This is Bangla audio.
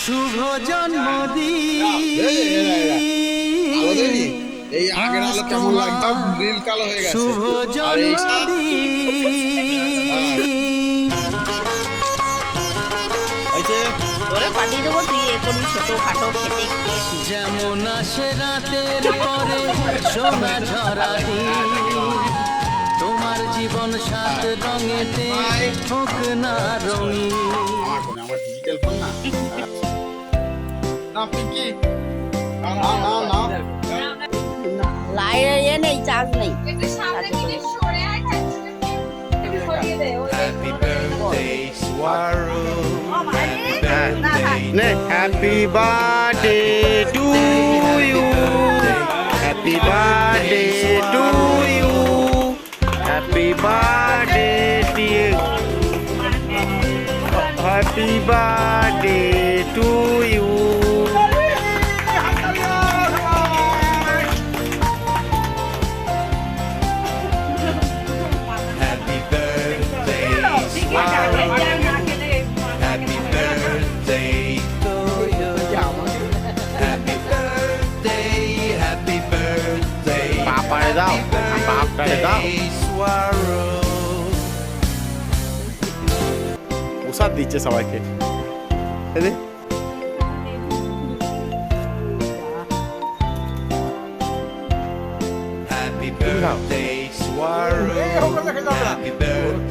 শুভ জন্মদিন এই আগের আলো কেমন লাগতো নীল কালো হয়ে গেছে শুভ জন্মদিন যেমন আসে রাতের পরে সোনা ঝরা তোমার জীবন সাত রঙেতে হোক না রঙিন আমার ডিজিটাল ফোন না না পিঙ্কি না না না না লাইট ইয়ে নেই চার্জ নেই একটু সামনে থেকে সরে আয় একটু সরিয়ে দে ওই Happy birthday, Swaru. Happy birthday. নে happy birthday to you happy birthday to you happy birthday birthday, happy birthday. পাপারে দাও পাপটারে দাও Birthday, Swaru. প্রসাদ দিচ্ছে সবাইকে এদি Happy birthday, Swaru. Happy birthday